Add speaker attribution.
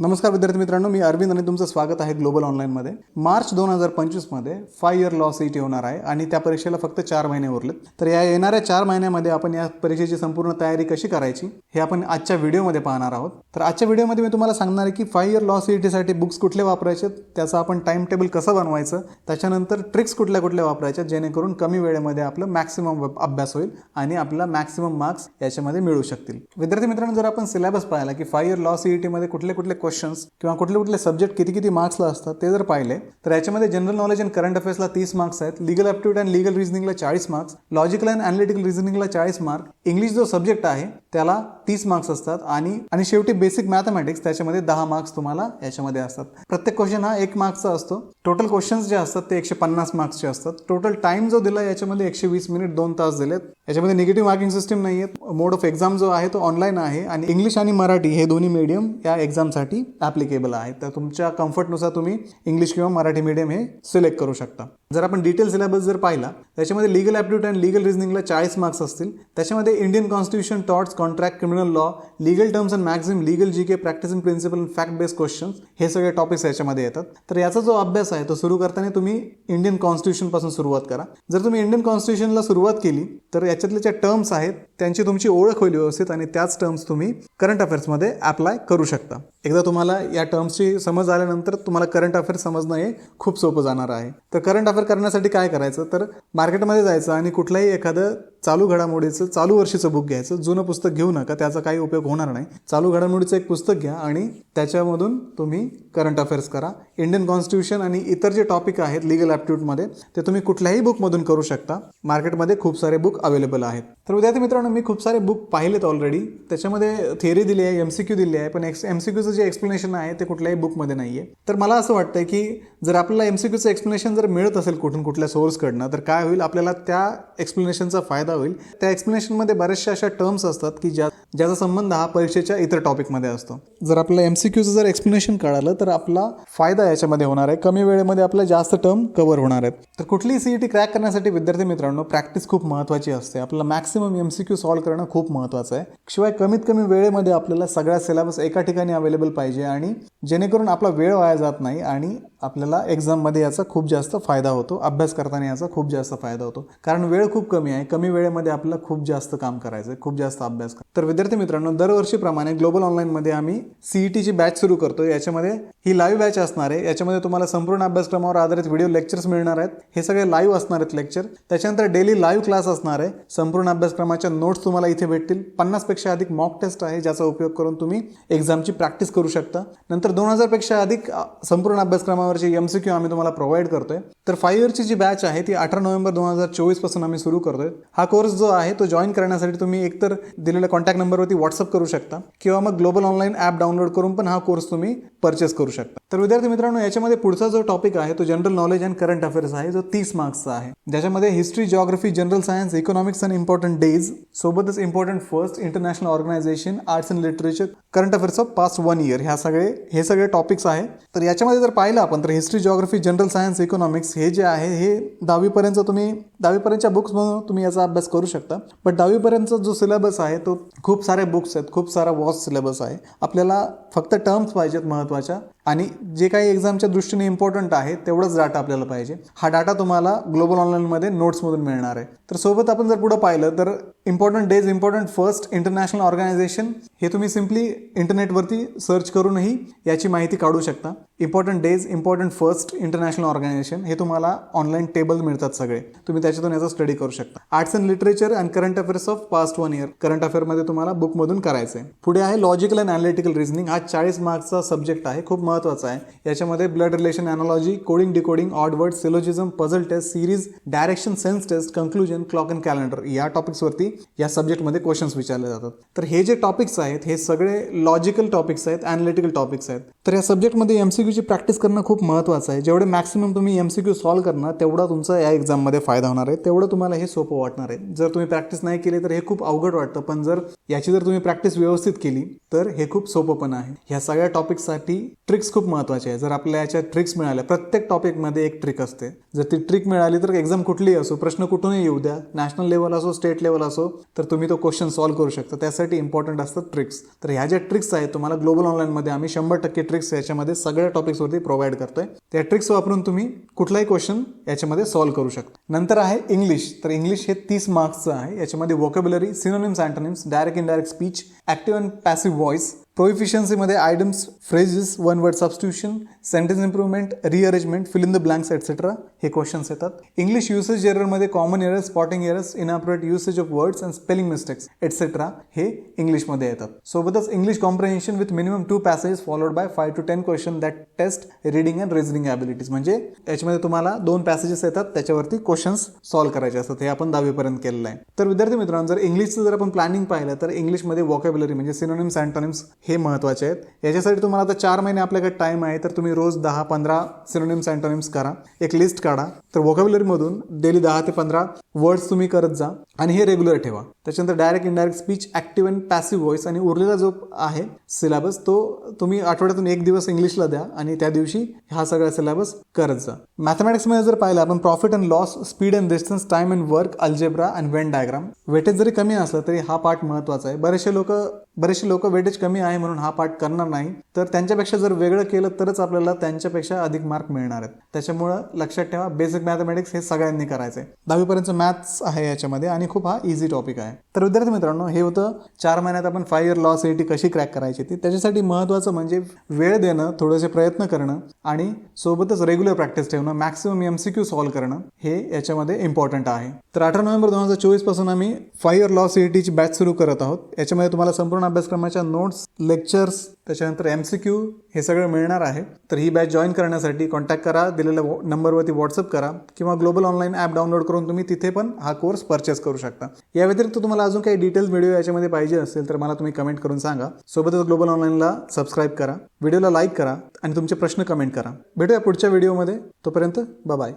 Speaker 1: नमस्कार विद्यार्थी मित्रांनो मी अरविंद आणि तुमचं स्वागत आहे ग्लोबल ऑनलाईनमध्ये मार्च दोन हजार पंचवीसमध्ये five year law CET होणार आहे आणि त्या परीक्षेला फक्त चार महिने उरलेत. तर या येणाऱ्या चार महिन्यामध्ये आपण या परीक्षेची संपूर्ण तयारी कशी करायची हे आपण आजच्या व्हिडिओमध्ये पाहणार आहोत. तर आजच्या व्हिडिओमध्ये मी तुम्हाला सांगणार आहे की फाय इयर लॉ सीईटीसाठी बुक्स कुठले वापरायचे त्याचं आपण टाइम टेबल कसं बनवायचं त्याच्यानंतर ट्रिक्स कुठल्या कुठल्या वापरायच्या जेणेकरून कमी वेळेमध्ये आपलं मॅक्सिमम अभ्यास होईल आणि आपला मॅक्सिमम मार्क्स याच्यामध्ये मिळू शकतील. विद्यार्थी मित्रांनो जर आपण सिलेबस पाहिला की फाय इयर लॉ सीईटीमध्ये कुठले कुठले क्वेश्चन्स किंवा कुठले कुठले सब्जेक्ट किती किती मार्क्सला असतात ते जर पाहिले तर याच्यामध्ये जनरल नॉलेज अँड करंट अफेअर्सला तीस मार्क्स आहेत लिगल ॲप्टिट्यूड अँड लिगल रिझनिंगला चाळीस मार्क्स लॉजिकल अँड अनालिटिकल रिझनिंगला चाळीस मार्क इंग्लिश जो सब्जेक्ट आहे त्याला तीस मार्क्स असतात आणि आणि शेवटी बेसिक मॅथमॅटिक्स त्याच्यामध्ये दहा मार्क्स तुम्हाला याच्यामध्ये असतात. प्रत्येक क्वेश्चन हा एक मार्क्सचा असतो. टोटल क्वेश्चन्स जे असतात ते एकशे पन्नास मार्क्सचे असतात. टोटल टाइम जो दिला याच्यामध्ये एकशे वीस मिनिट दोन तास दिलेत. याच्यामध्ये निगेटिव्ह मार्किंग सिस्टम नाही आहे मोड ऑफ एक्झाम जो आहे तो ऑनलाईन आहे आणि इंग्लिश आणि मराठी हे दोन्ही मीडियम या एक्झामसाठी ॲप्लिकेबल आहे. तर तुमच्या कम्फर्टनुसार तुम्ही इंग्लिश किंवा मराठी मीडियम हे सिलेक्ट करू शकता. जर आपण डिटेल सिलेबस जर पाहिला त्याच्यामध्ये लिगल ॲप्टिट्यूड अँड लिगल रिझनिंगला चाळीस मार्क्स असतील. त्याच्यामध्ये Indian constitution torts contract criminal law legal terms and maxim legal G K practice in principle fact based questions हे सगळे टॉपिक्स याच्यामध्ये येतात. तर याचा जो अभ्यास आहे तो सुरू करताना तुम्ही इंडियन कॉन्स्टिट्यूशनपासून सुरुवात करा. जर तुम्ही इंडियन कॉन्स्टिट्यूशनला सुरुवात केली तर याच्यातले ज्या टर्म्स आहेत त्यांची तुमची ओळख होईल व्यवस्थित आणि त्याच टर्म्स तुम्ही करंट अफेअर्समध्ये अप्लाय करू शकता. एकदा तुम्हाला या टर्म्सची समज आल्यानंतर तुम्हाला करंट अफेअर समजणं हे खूप सोपं जाणार आहे. तर करंट अफेअर करण्यासाठी काय करायचं? तर मार्केटमध्ये जायचं आणि कुठलंही एखादं चालू घडामोडीचं चालू वर्षीचं बुक घ्यायचं. जुनं पुस्तक घेऊ नका त्याचा काही उपयोग होणार नाही. चालू घडामोडीचं एक पुस्तक घ्या आणि त्याच्यामधून तुम्ही करंट अफेअर्स करा. इंडियन कॉन्स्टिट्यूशन आणि इतर जे टॉपिक आहेत लिगल ॲप्टिट्यूडमध्ये ते तुम्ही कुठल्याही बुकमधून करू शकता. मार्केटमध्ये खूप सारे बुक अवेलेबल आहेत. तर विद्यार्थी मित्रांनो मी खूप सारे बुक पाहिलेत ऑलरेडी त्याच्यामध्ये थिअरी दिली आहे एम सी क्यू दिली आहे पण एक्स एम सी क्यूचं जे एक्सप्लेनेशन आहे ते कुठल्याही बुकमध्ये नाही आहे तर मला असं वाटतं की जर आपल्याला एम सी क्यूचं एक्सप्लेनेशन जर मिळत असेल कुठून कुठल्या सोर्सकडनं तर काय होईल? आपल्याला त्या एक्सप्लेनेशनचा फायदा होईल. त्या एक्सप्लेनेशनमध्ये बऱ्याचशा अशा टर्म्स असतात की ज्या ज्याचा संबंध हा परीक्षेच्या इतर टॉपिकमध्ये असतो. जर आपल्याला एम सी क्यूचं जर एक्सप्लेनेशन कळालं तर आपला फायदा याच्यामध्ये होणार आहे. कमी वेळेमध्ये आपल्या जास्त टर्म कव्हर होणार आहेत. तर कुठलीही सी ई टी क्रॅक करण्यासाठी विद्यार्थी मित्रांनो प्रॅक्टिस खूप महत्त्वाची असते. आपल्याला maximum M C Q solve करणं खूप महत्त्वाचं आहे. शिवाय कमीत कमी वेळेमध्ये आपल्याला सगळ्या सिलेबस एका ठिकाणी अवेलेबल पाहिजे आणि जेणेकरून आपला वेळ वाया जात नाही आणि आपल्याला एक्झाममध्ये याचा खूप जास्त फायदा होतो. अभ्यास करताना याचा खूप जास्त फायदा होतो. कारण वेळ खूप कमी आहे. कमी वेळ वेळेमध्ये आपल्याला खूप जास्त काम करायचं आहे खूप जास्त अभ्यास तर विद्यार्थी मित्रांनो दरवर्षीप्रमाणे ग्लोबल ऑनलाईनमध्ये आम्ही सीईटीची बॅच सुरू करतो याच्यामध्ये ही लाईव्ह बॅच असणार आहे. याच्यामध्ये तुम्हाला संपूर्ण अभ्यासक्रमावर आधारित व्हिडिओ लेक्चर्स मिळणार आहेत. हे सगळे लाईव्ह असणार आहेत लेक्चर त्याच्यानंतर डेली लाईव्ह क्लास असणार आहे. संपूर्ण अभ्यासक्रमाच्या नोट्स तुम्हाला इथे भेटतील. पन्नासपेक्षा अधिक मॉक टेस्ट आहे ज्याचा उपयोग करून तुम्ही एक्झामची प्रॅक्टिस करू शकता. नंतर दोन हजारपेक्षा अधिक संपूर्ण अभ्यासक्रमावरची एम सी क्यू आम्ही तुम्हाला प्रोव्हाइड करतोय. तर फाईव्ह इयरची जी बॅच आहे ती अठरा नोव्हेंबर दोन हजार चोवीसपासून आम्ही सुरू करतोय. हा कोर्स जो आहे तो जॉईन करण्यासाठी तुम्ही एकतर दिलेल्या कॉन्टॅक्ट नंबरवरती व्हॉट्सअप करू शकता किंवा मग ग्लोबल ऑनलाईन ॲप डाउनलोड करून पण हा कोर्स तुम्ही परचेस करू शकता. तर विद्यार्थी मित्रांनो याच्यामध्ये पुढचा जो टॉपिक आहे तो general knowledge and current affairs आहे जो तीस मार्क्सचा आहे. ज्याच्यामध्ये history geography general science economics and important days सोबतच important first international organisation arts and literature current affairs of past one year ह्या सगळे हे सगळे टॉपिक्स आहे. तर याच्यामध्ये जर पाहिलं आपण तर history geography general science economics हे जे आहे हे दहावीपर्यंत तुम्ही दहावीपर्यंतच्या बुक्समधून तुम्ही याचा अभ्यास करू शकता. बट दहावीपर्यंतचा जो सिलेबस आहे तो खूप सारे बुक्स आहेत खूप सारा वॉच सिलेबस आहे. आपल्याला फक्त टर्म्स पाहिजेत महत्त्वाच्या. आणि जे काही एक्झामच्या दृष्टीने इम्पॉर्टंट आहे तेवढंच डाटा आपल्याला पाहिजे. हा डाटा तुम्हाला ग्लोबल ऑनलाईनमध्ये नोट्समधून मिळणार आहे. तर सोबत आपण जर पुढं पाहिलं तर important days important first international organisation हे तुम्ही सिम्पली इंटरनेटवरती सर्च करूनही याची माहिती काढू शकता. Important days important first international organisation हे तुम्हाला ऑनलाईन टेबल मिळतात सगळे. तुम्ही त्याच्यातून याचा स्टडी करू शकता. Arts and literature and current affairs of past one year current अफेअरमध्ये तुम्हाला बुकमधून करायचं आहे. पुढे आहे लॉजिकल अँड अनालिटिकल रिझनिंग हा चाळीस मार्क्सचा सब्जेक्ट आहे खूप महत्त्वाचा आहे. याच्यामध्ये blood relation analogy coding decoding odd word syllogism puzzle test series direction sense test conclusion clock and calendar या टॉपिक्सवरती या सब्जेक्टमध्ये क्वेश्चन्स विचारले जातात. तर हे जे टॉपिक्स आहेत हे सगळे लॉजिकल टॉपिक्स आहेत अनालिटिकल टॉपिक्स आहेत. तर या सब्जेक्टमध्ये एम सी क्यूची प्रॅक्टिस करणं खूप महत्त्वाचं आहे. जेवढे मॅक्सिमम तुम्ही एम सी क्यू सॉल्व्ह करणार तेवढा तुमचा या एक्झाममध्ये फायदा होणार आहे. तेवढं तुम्हाला हे सोपं वाटणार आहे. जर तुम्ही प्रॅक्टिस नाही केली तर हे खूप अवघड वाटतं. पण जर याची जर तुम्ही प्रॅक्टिस व्यवस्थित केली तर हे खूप सोपं पण आहे. ह्या सगळ्या टॉपिकसाठी ट्रिक्स खूप महत्त्वाचे आहे जर आपल्या याच्या ट्रिक्स मिळाल्या प्रत्येक टॉपिकमध्ये एक ट्रिक असते. जर ती ट्रिक मिळाली तर एक्झाम कुठलीही असो प्रश्न कुठूनही येऊ द्या नॅशनल लेवल असो स्टेट लेवल असो तर तुम्ही तो क्वेश्चन सॉल्व्ह करू शकता. त्यासाठी इम्पॉर्टंट असतात ट्रिक्स तर ह्या ज्या ट्रिक्स आहेत तुम्हाला ग्लोबल ऑनलाईनमध्ये आम्ही शंभर टक्के ट्रिक्स याच्यामध्ये सगळ्या टॉपिक्सवरती प्रोव्हाइड करतोय. त्या ट्रिक्स वापरून तुम्ही कुठलाही क्वेश्चन याच्यामध्ये सॉल्व्ह करू शकता. नंतर आहे इंग्लिश तर इंग्लिश हे तीस मार्क्सचं आहे. याच्यामध्ये vocabulary synonyms antonyms direct indirect speech active and passive voice प्रोइफिशियन्सीमध्ये idioms phrases one word substitution sentence improvement rearrangement fill in the blanks etcetera हे क्वेश्चन्स येतात. English usage एररमध्ये common errors spotting errors inappropriate usage of words and spelling mistakes etcetera हे इंग्लिशमध्ये येतात. सोबतच English comprehension with minimum two passage followed by five to ten question that test reading and reasoning abilities म्हणजे याच्यामध्ये तुम्हाला दोन passages येतात त्याच्यावरती क्वेश्चन्स सॉल्व्ह करायचे असतात. हे आपण दहावीपर्यंत केलेलं आहे. तर विद्यार्थी मित्रांनो जर इंग्लिशचं जर आपण प्लॅनिंग पाहिलं तर इंग्लिशमध्ये वॉकेबलरी म्हणजे सिनोनिम्स अँटोनिम्स हे महत्त्वाचे आहेत. याच्यासाठी तुम्हाला आता चार महिने आपल्याकडे टाईम आहे तर तुम्ही रोज दहा पंधरा सिनोनिम्स अँटोनिम्स करा. एक लिस्ट काढा. तर वोकॅब्युलरीमधून डेली दहा ते पंधरा वर्ड्स तुम्ही करत जा आणि हे रेग्युलर ठेवा. त्याच्यानंतर direct indirect speech active and passive voice आणि उरलेला जो आहे सिलेबस तो तुम्ही आठवड्यातून एक दिवस इंग्लिशला द्या आणि त्या दिवशी हा सगळा सिलेबस करत जा. मॅथमॅटिक्समध्ये जर पाहिलं आपण profit and loss speed and distance time and work algebra and Venn diagram weightage जरी कमी असलं तरी हा पार्ट महत्त्वाचा आहे. बरेचसे लोक बरेचसे लोक वेटेज कमी आहे म्हणून हा पाठ करणार नाही तर त्यांच्यापेक्षा जर वेगळं केलं तरच आपल्याला त्यांच्यापेक्षा अधिक मार्क मिळणार आहेत. त्याच्यामुळं लक्षात ठेवा बेसिक मॅथमॅटिक्स हे सगळ्यांनी करायचं आहे दहावीपर्यंत मॅथ्स आहे याच्यामध्ये आणि खूप हा इझी टॉपिक आहे. तर विद्यार्थी मित्रांनो हे होतं चार महिन्यात आपण फाय इयर लॉ सी कशी क्रॅक करायची ती. त्याच्यासाठी महत्त्वाचं म्हणजे वेळ देणं थोडेसे प्रयत्न करणं आणि सोबतच रेग्युलर प्रॅक्टिस ठेवणं maximum M C Q solve करणं हे याच्यामध्ये इम्पॉर्टंट आहे. तर अठरा नोव्हेंबर दोन हजार चोवीसपासून आम्ही फायर इयर लॉ सी टीची बॅच सुरू करत आहोत. याच्यामध्ये तुम्हाला संपूर्ण अभ्यासक्रमाच्या नोट्स लेक्चर्स त्याच्यानंतर एम सी क्यू हे सगळं मिळणार आहे. तर ही बॅच जॉईन करण्यासाठी कॉन्टॅक्ट करा दिलेल्या नंबरवरती व्हॉट्सअप करा किंवा ग्लोबल ऑनलाईन ॲप डाउनलोड करून तुम्ही तिथे पण हा कोर्स परचेस करू शकता. या व्यतिरिक्त तुम्हाला अजून काही डिटेल्स व्हिडिओ याच्यामध्ये पाहिजे असेल तर मला तुम्ही कमेंट करून सांगा. सोबतच ग्लोबल ऑनलाईनला सबस्क्राईब करा व्हिडिओला लाईक करा आणि तुमचे प्रश्न कमेंट करा. भेटूया पुढच्या व्हिडिओमध्ये तोपर्यंत बाय